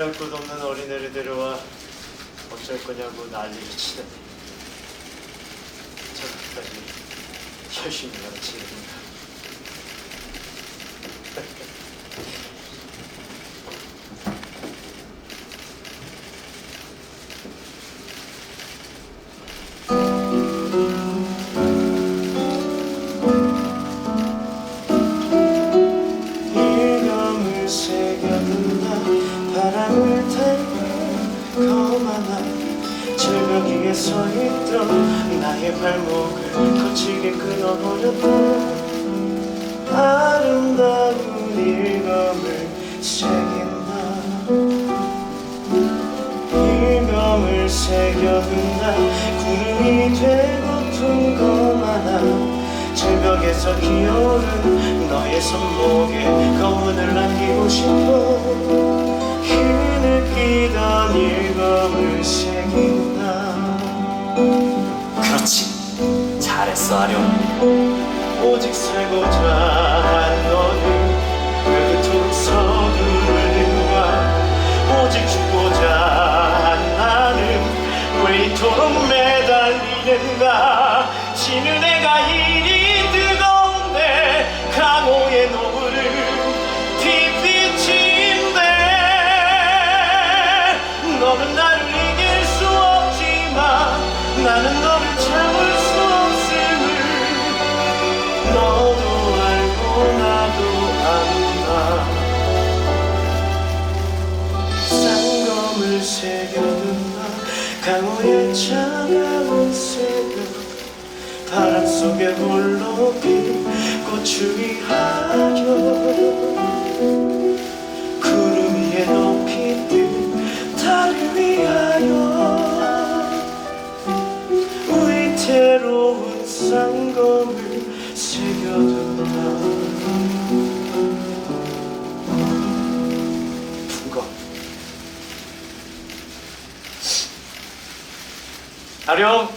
할곳 없는 어린애를 데려와 어쩔 거냐고 난리를 치다니 저기까지 열심히 일경을 새겨둔다 바람을 타고 거만한 절벽 위에 서 있던 나의 발목을 거칠게 끊어버렸다 아름다운 일검을 새긴다 일검을 새겨둔다 구름이 되고 퉁거만한 절벽에서 기어오른 너의 손목에 검은을 남기고 싶어 아령 오직 살고자 한 너는 왜 그토록 서두르는가 오직 죽고자 한 나는 왜 이토록 매달리는가. 지는 내가 이리 뜨거운데 강호의 노을을 뒷비친데. 너는 나 새겨둔다 강호의 차가운 새벽. 바람 속에 홀로 핀 꽃을 위하여 구름 위에 높이 뜬 달을 위하여. 위태로운 쌍검을 새겨둔다 아령